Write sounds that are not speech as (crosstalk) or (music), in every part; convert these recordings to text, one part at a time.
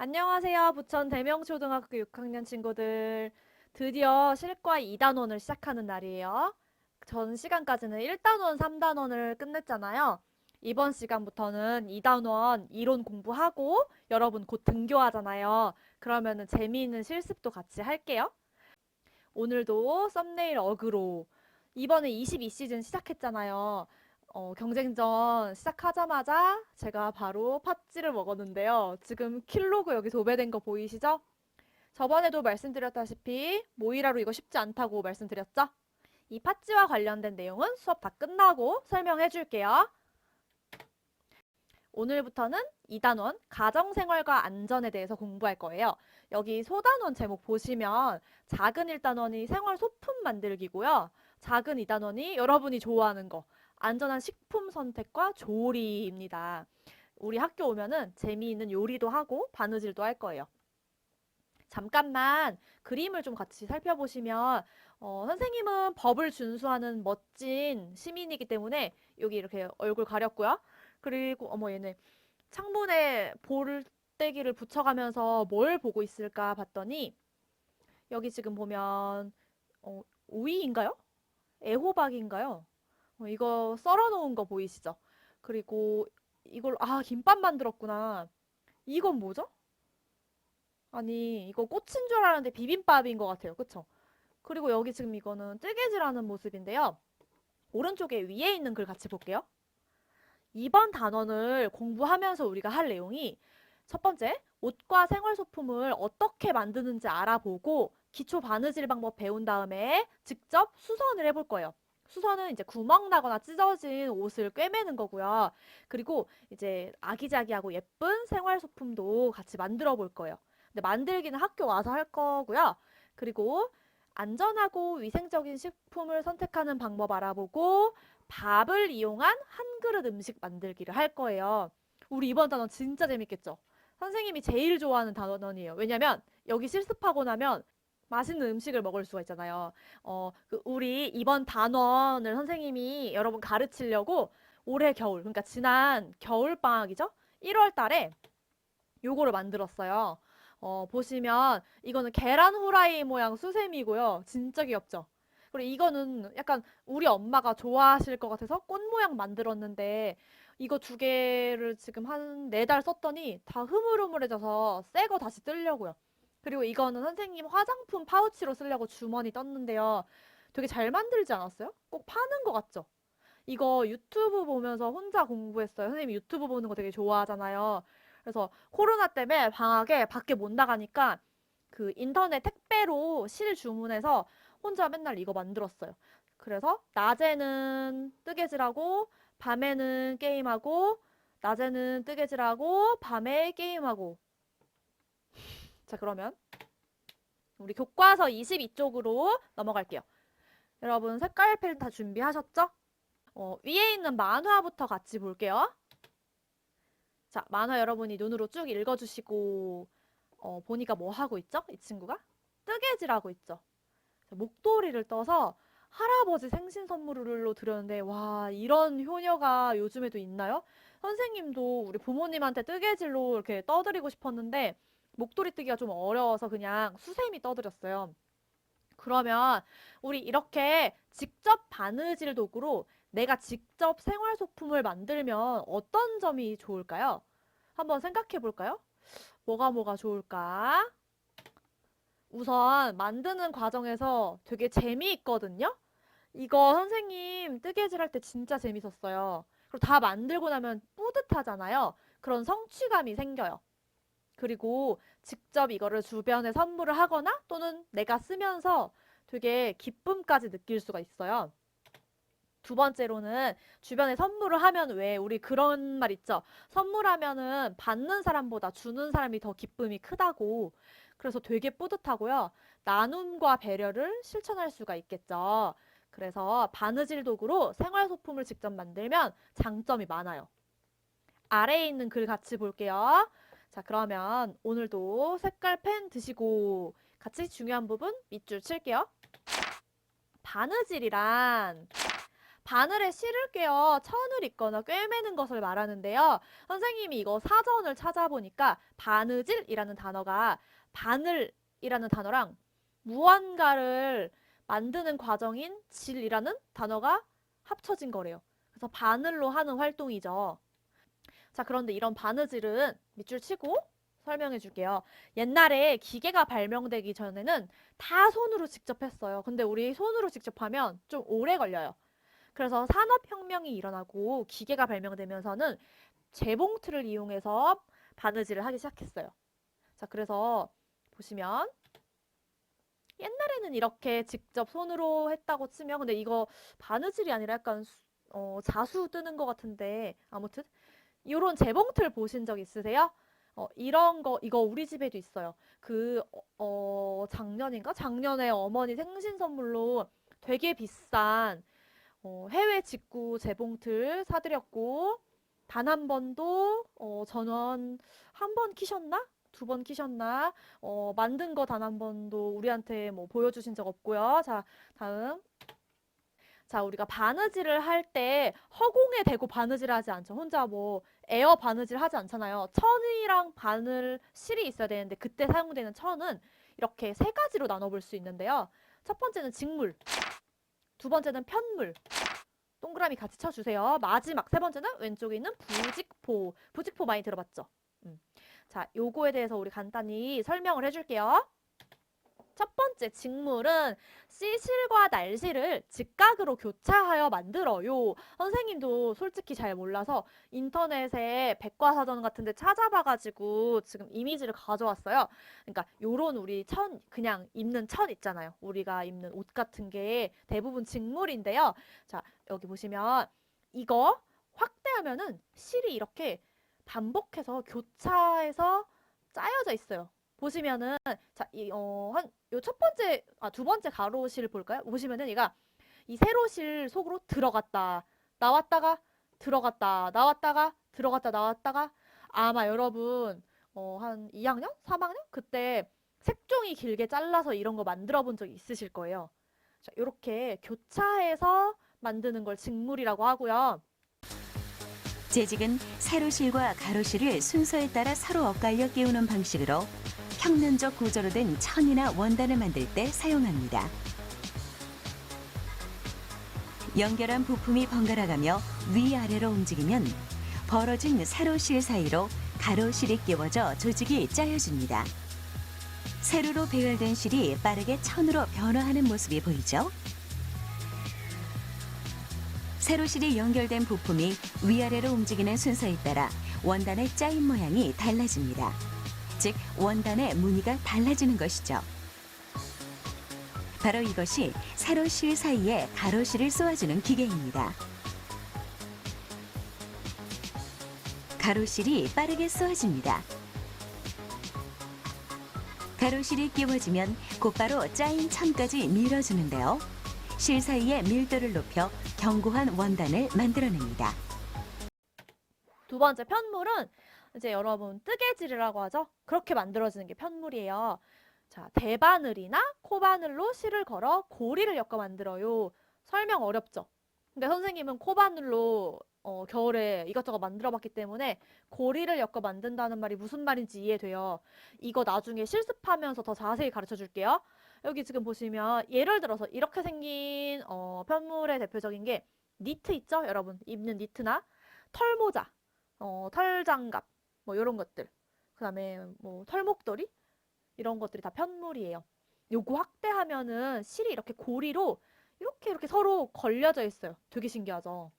안녕하세요. 부천 대명초등학교 6학년 친구들. 드디어 실과 2단원을 시작하는 날이에요. 전 시간까지는 1단원, 3단원을 끝냈잖아요. 이번 시간부터는 2단원 이론 공부하고 여러분 곧 등교하잖아요. 그러면은 재미있는 실습도 같이 할게요. 오늘도 썸네일 어그로. 이번에 22시즌 시작했잖아요. 어, 경쟁전 시작하자마자 제가 바로 팥찌를 먹었는데요. 지금 킬로그 여기 도배된 거 보이시죠? 저번에도 말씀드렸다시피 모이라로 이거 쉽지 않다고 말씀드렸죠? 이 팥찌와 관련된 내용은 수업 다 끝나고 설명해 줄게요. 오늘부터는 2단원 가정생활과 안전에 대해서 공부할 거예요. 여기 소단원 제목 보시면 작은 1단원이 생활 소품 만들기고요. 작은 2단원이 여러분이 좋아하는 거 안전한 식품 선택과 조리입니다. 우리 학교 오면은 재미있는 요리도 하고 바느질도 할 거예요. 잠깐만 그림을 좀 같이 살펴보시면 어, 선생님은 법을 준수하는 멋진 시민이기 때문에 여기 이렇게 얼굴 가렸고요. 그리고 어머 얘네 창문에 볼때기를 붙여가면서 뭘 보고 있을까 봤더니 여기 지금 보면 어, 오이인가요? 애호박인가요? 어, 이거 썰어 놓은 거 보이시죠? 그리고 이걸 아 김밥 만들었구나. 이건 뭐죠? 아니 이거 꽃인 줄 알았는데 비빔밥인 것 같아요. 그쵸? 그리고 여기 지금 이거는 뜨개질하는 모습인데요. 오른쪽에 위에 있는 글 같이 볼게요. 이번 단원을 공부하면서 우리가 할 내용이 첫 번째, 옷과 생활 소품을 어떻게 만드는지 알아보고 기초 바느질 방법 배운 다음에 직접 수선을 해볼 거예요. 수선은 이제 구멍 나거나 찢어진 옷을 꿰매는 거고요. 그리고 이제 아기자기하고 예쁜 생활 소품도 같이 만들어 볼 거예요. 근데 만들기는 학교 와서 할 거고요. 그리고 안전하고 위생적인 식품을 선택하는 방법 알아보고 밥을 이용한 한 그릇 음식 만들기를 할 거예요. 우리 이번 단원 진짜 재밌겠죠? 선생님이 제일 좋아하는 단원이에요. 왜냐면 여기 실습하고 나면 맛있는 음식을 먹을 수가 있잖아요. 어, 그 우리 이번 단원을 선생님이 여러분 가르치려고 올해 겨울, 그러니까 지난 겨울 방학이죠? 1월 달에 요거를 만들었어요. 어, 보시면 이거는 계란 후라이 모양 수세미고요. 진짜 귀엽죠? 그리고 이거는 약간 우리 엄마가 좋아하실 것 같아서 꽃 모양 만들었는데 이거 두 개를 지금 한 네 달 썼더니 다 흐물흐물해져서 새 거 다시 뜨려고요. 그리고 이거는 선생님 화장품 파우치로 쓰려고 주머니 떴는데요. 되게 잘 만들지 않았어요? 꼭 파는 것 같죠? 이거 유튜브 보면서 혼자 공부했어요. 선생님 유튜브 보는 거 되게 좋아하잖아요. 그래서 코로나 때문에 방학에 밖에 못 나가니까 그 인터넷 택배로 실 주문해서 혼자 맨날 이거 만들었어요. 그래서 낮에는 뜨개질하고 밤에는 게임하고 낮에는 뜨개질하고 밤에 게임하고 자 그러면 우리 교과서 22쪽으로 넘어갈게요. 여러분 색깔 펜 다 준비하셨죠? 어, 위에 있는 만화부터 같이 볼게요. 자, 만화 여러분이 눈으로 쭉 읽어주시고 어, 보니까 뭐 하고 있죠? 이 친구가 뜨개질하고 있죠. 자, 목도리를 떠서 할아버지 생신 선물로 드렸는데 와 이런 효녀가 요즘에도 있나요? 선생님도 우리 부모님한테 뜨개질로 이렇게 떠드리고 싶었는데 목도리 뜨기가 좀 어려워서 그냥 수세미 떠드렸어요. 그러면 우리 이렇게 직접 바느질 도구로 내가 직접 생활 소품을 만들면 어떤 점이 좋을까요? 한번 생각해 볼까요? 뭐가 뭐가 좋을까? 우선 만드는 과정에서 되게 재미있거든요? 이거 선생님 뜨개질 할 때 진짜 재밌었어요. 그리고 다 만들고 나면 뿌듯하잖아요. 그런 성취감이 생겨요. 그리고 직접 이거를 주변에 선물을 하거나 또는 내가 쓰면서 되게 기쁨까지 느낄 수가 있어요. 두 번째로는 주변에 선물을 하면 왜 우리 그런 말 있죠? 선물하면은 받는 사람보다 주는 사람이 더 기쁨이 크다고. 그래서 되게 뿌듯하고요. 나눔과 배려를 실천할 수가 있겠죠. 그래서 바느질 도구로 생활 소품을 직접 만들면 장점이 많아요. 아래에 있는 글 같이 볼게요. 자, 그러면 오늘도 색깔 펜 드시고 같이 중요한 부분 밑줄 칠게요. 바느질이란 바늘에 실을 꿰어 천을 입거나 꿰매는 것을 말하는데요. 선생님이 이거 사전을 찾아보니까 바느질이라는 단어가 바늘이라는 단어랑 무언가를 만드는 과정인 질이라는 단어가 합쳐진 거래요. 그래서 바늘로 하는 활동이죠. 자, 그런데 이런 바느질은 밑줄 치고 설명해 줄게요. 옛날에 기계가 발명되기 전에는 다 손으로 직접 했어요. 근데 우리 손으로 직접 하면 좀 오래 걸려요. 그래서 산업혁명이 일어나고 기계가 발명되면서는 재봉틀을 이용해서 바느질을 하기 시작했어요. 자, 그래서 보시면 옛날에는 이렇게 직접 손으로 했다고 치면 근데 이거 바느질이 아니라 약간 수- 어, 자수 뜨는 것 같은데 아무튼 이런 재봉틀 보신 적 있으세요? 어, 이런 거 이거 우리 집에도 있어요. 그 어, 어, 작년인가? 작년에 어머니 생신 선물로 되게 비싼 어, 해외 직구 재봉틀 사드렸고 단 한 번도 어, 전원 한 번 키셨나? 두 번 키셨나? 어, 만든 거 단 한 번도 우리한테 뭐 보여주신 적 없고요. 자, 다음. 자, 우리가 바느질을 할 때 허공에 대고 바느질 하지 않죠. 혼자 뭐 에어 바느질 하지 않잖아요. 천이랑 바늘 실이 있어야 되는데 그때 사용되는 천은 이렇게 세 가지로 나눠볼 수 있는데요. 첫 번째는 직물, 두 번째는 편물. 동그라미 같이 쳐주세요. 마지막 세 번째는 왼쪽에 있는 부직포. 부직포 많이 들어봤죠? 음. 자, 요거에 대해서 우리 간단히 설명을 해줄게요. 첫 번째 직물은 씨실과 날실을 직각으로 교차하여 만들어요. 선생님도 솔직히 잘 몰라서 인터넷에 백과사전 같은 데 찾아봐가지고 지금 이미지를 가져왔어요. 그러니까 요런 우리 천, 그냥 입는 천 있잖아요. 우리가 입는 옷 같은 게 대부분 직물인데요. 자, 여기 보시면 이거 확대하면은 실이 이렇게 반복해서 교차해서 짜여져 있어요. 보시면은 자, 이 어, 한 요 첫 번째 아, 두 번째 가로실 볼까요? 보시면은 얘가 이 세로실 속으로 들어갔다. 나왔다가 들어갔다. 나왔다가 들어갔다. 나왔다가 아마 여러분 어, 한 2학년? 3학년? 그때 색종이 길게 잘라서 이런 거 만들어 본적 있으실 거예요. 자, 요렇게 교차해서 만드는 걸 직물이라고 하고요. 재직은 세로실과 가로실을 순서에 따라 서로 엇갈려 끼우는 방식으로 평면적 구조로 된 천이나 원단을 만들 때 사용합니다. 연결한 부품이 번갈아가며 위아래로 움직이면 벌어진 세로실 사이로 가로실이 끼워져 조직이 짜여집니다. 세로로 배열된 실이 빠르게 천으로 변화하는 모습이 보이죠? 세로실이 연결된 부품이 위아래로 움직이는 순서에 따라 원단의 짜임 모양이 달라집니다. 즉, 원단의 무늬가 달라지는 것이죠. 바로 이것이 세로실 사이에 가로실을 쏘아주는 기계입니다. 가로실이 빠르게 쏘아집니다. 가로실이 끼워지면 곧바로 짜인 천까지 밀어주는데요. 실 사이의 밀도를 높여 견고한 원단을 만들어냅니다. 두 번째 편물은 이제 여러분 뜨개질이라고 하죠. 그렇게 만들어지는 게 편물이에요. 자, 대바늘이나 코바늘로 실을 걸어 고리를 엮어 만들어요. 설명 어렵죠? 근데 선생님은 코바늘로 어, 겨울에 이것저것 만들어 봤기 때문에 고리를 엮어 만든다는 말이 무슨 말인지 이해돼요. 이거 나중에 실습하면서 더 자세히 가르쳐 줄게요. 여기 지금 보시면 예를 들어서 이렇게 생긴 어, 편물의 대표적인 게 니트 있죠? 여러분 입는 니트나 털모자, 어, 털장갑 뭐 이런 것들. 그 다음에 뭐 털목도리 이런 것들이 다 편물이에요. 요거 확대하면은 실이 이렇게 고리로 이렇게 이렇게 서로 걸려져 있어요. 되게 신기하죠?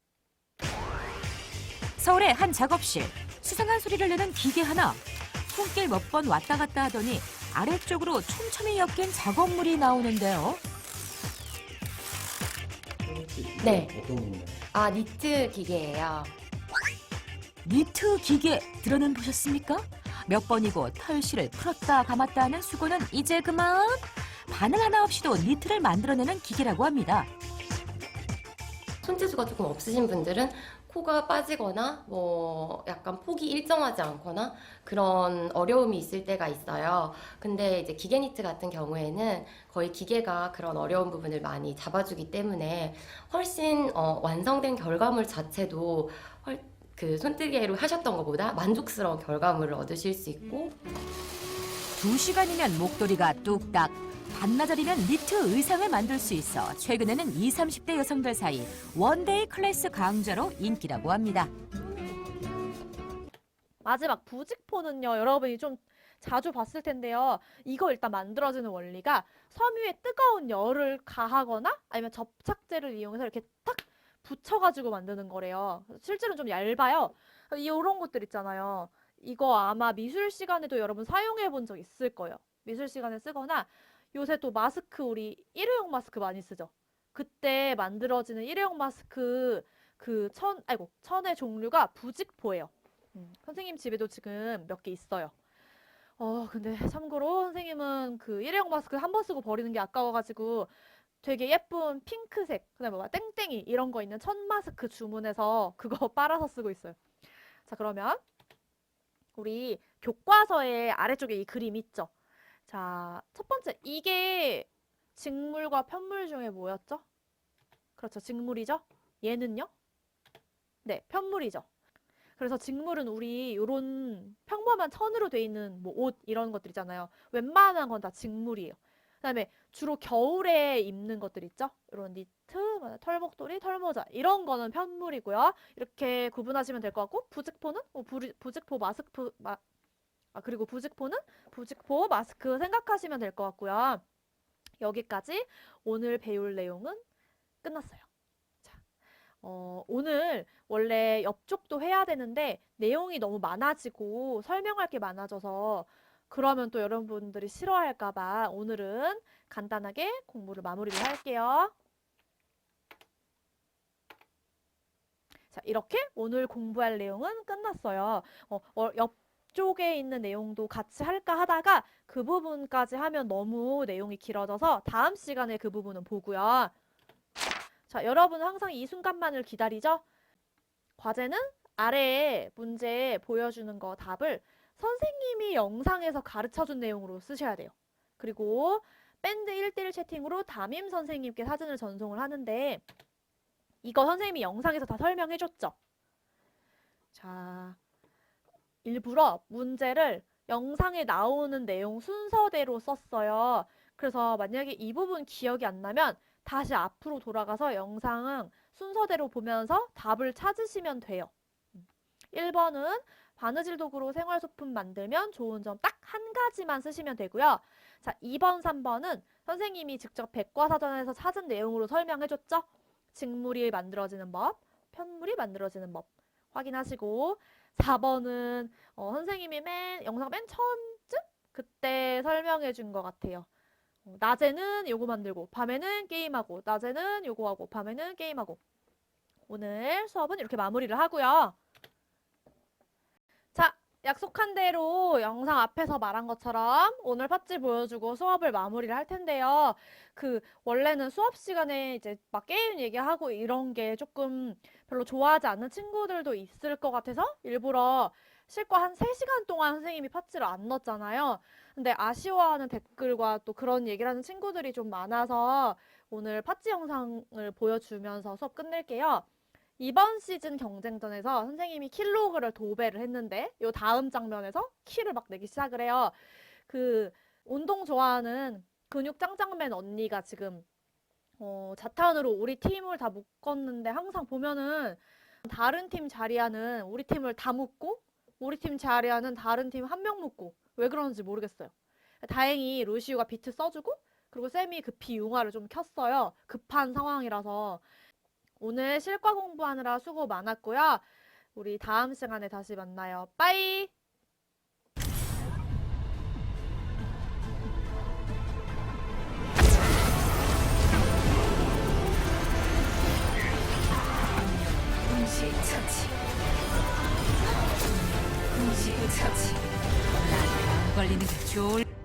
서울의 한 작업실 수상한 소리를 내는 기계 하나 손길 몇 번 왔다 갔다 하더니 아래쪽으로 촘촘히 엮인 작업물이 나오는데요. 네. 어떤 건가요? 아, 니트 기계예요. 니트 기계 들어는 보셨습니까? 몇 번이고 털실을 풀었다 감았다 하는 수고는 이제 그만 바늘 하나 없이도 니트를 만들어내는 기계라고 합니다. 손재주가 조금 없으신 분들은 코가 빠지거나 뭐 약간 폭이 일정하지 않거나 그런 어려움이 있을 때가 있어요. 근데 이제 기계 니트 같은 경우에는 거의 기계가 그런 어려운 부분을 많이 잡아주기 때문에 훨씬 어, 완성된 결과물 자체도 헐, 그 손뜨개로 하셨던 것보다 만족스러운 결과물을 얻으실 수 있고 두시간이면 목도리가 뚝딱, 반나절이면 니트 의상을 만들 수 있어 최근에는 20, 30대 여성들 사이 원데이 클래스 강좌로 인기라고 합니다. 마지막 부직포는요, 여러분이 좀 자주 봤을 텐데요. 이거 일단 만들어지는 원리가 섬유에 뜨거운 열을 가하거나 아니면 접착제를 이용해서 이렇게 탁 붙여가지고 만드는 거래요. 실제로는 좀 얇아요. 이런 것들 있잖아요. 이거 아마 미술 시간에도 여러분 사용해 본 적 있을 거예요. 미술 시간에 쓰거나 요새 또 마스크 우리 일회용 마스크 많이 쓰죠. 그때 만들어지는 일회용 마스크 그 천, 아이고, 천의 종류가 부직포예요. 음, 선생님 집에도 지금 몇 개 있어요. 어, 근데 참고로 선생님은 그 일회용 마스크 한 번 쓰고 버리는 게 아까워가지고 되게 예쁜 핑크색, 그다음에 뭐 땡땡이 이런 거 있는 천 마스크 주문해서 (laughs) 그거 빨아서 쓰고 있어요. 자, 그러면 우리 교과서의 아래쪽에 이 그림 있죠? 자, 첫 번째, 이게 직물과 편물 중에 뭐였죠? 그렇죠, 직물이죠? 얘는요? 네, 편물이죠. 그래서 직물은 우리 요런 평범한 천으로 돼 있는 뭐 옷 이런 것들 있잖아요. 웬만한 건 다 직물이에요. 그다음에 주로 겨울에 입는 것들 있죠? 이런 니트, 뭐 털목도리, 털모자 이런 거는 편물이고요. 이렇게 구분하시면 될 것 같고 부직포는 뭐 부리- 부직포 마스크 마, 아 그리고 부직포는 부직포 마스크 생각하시면 될 것 같고요. 여기까지 오늘 배울 내용은 끝났어요. 자, 어, 오늘 원래 옆쪽도 해야 되는데 내용이 너무 많아지고 설명할 게 많아져서 그러면 또 여러분들이 싫어할까봐 오늘은 간단하게 공부를 마무리를 할게요. 자, 이렇게 오늘 공부할 내용은 끝났어요. 어, 어, 옆쪽에 있는 내용도 같이 할까 하다가 그 부분까지 하면 너무 내용이 길어져서 다음 시간에 그 부분은 보고요. 자, 여러분은 항상 이 순간만을 기다리죠? 과제는 아래에 문제 보여주는 거 답을 선생님이 영상에서 가르쳐준 내용으로 쓰셔야 돼요. 그리고 밴드 1대1 채팅으로 담임 선생님께 사진을 전송을 하는데 이거 선생님이 영상에서 다 설명해줬죠? 자, 일부러 문제를 영상에 나오는 내용 순서대로 썼어요. 그래서 만약에 이 부분 기억이 안 나면 다시 앞으로 돌아가서 영상은 순서대로 보면서 답을 찾으시면 돼요. 1번은 바느질 도구로 생활소품 만들면 좋은 점 딱 한 가지만 쓰시면 되고요. 자, 2번, 3번은 선생님이 직접 백과사전에서 찾은 내용으로 설명해줬죠? 직물이 만들어지는 법, 편물이 만들어지는 법 확인하시고 4번은 어, 선생님이 맨 영상 맨 처음쯤 그때 설명해 준 것 같아요. 어, 낮에는 요거 만들고 밤에는 게임하고 낮에는 요거 하고 밤에는 게임하고 오늘 수업은 이렇게 마무리를 하고요. 자, 약속한 대로 영상 앞에서 말한 것처럼 오늘 팥지 보여주고 수업을 마무리를 할 텐데요. 그 원래는 수업 시간에 이제 막 게임 얘기하고 이런 게 조금 별로 좋아하지 않는 친구들도 있을 것 같아서 일부러 실과 한 3시간 동안 선생님이 팥지를 안 넣었잖아요. 근데 아쉬워하는 댓글과 또 그런 얘기를 하는 친구들이 좀 많아서 오늘 팥지 영상을 보여주면서 수업 끝낼게요. 이번 시즌 경쟁전에서 선생님이 킬로그를 도배를 했는데 요 다음 장면에서 키를 막 내기 시작을 해요. 그 운동 좋아하는 근육 짱짱맨 언니가 지금 어, 자탄으로 우리 팀을 다 묶었는데 항상 보면은 다른 팀 자리하는 우리 팀을 다 묶고 우리 팀 자리하는 다른 팀 한 명 묶고 왜 그러는지 모르겠어요. 다행히 루시우가 비트 써주고 그리고 쌤이 급히 융화를 좀 켰어요. 급한 상황이라서 오늘 실과 공부하느라 수고 많았고요. 우리 다음 시간에 다시 만나요. 빠이! 난 걸리는 게 좋을.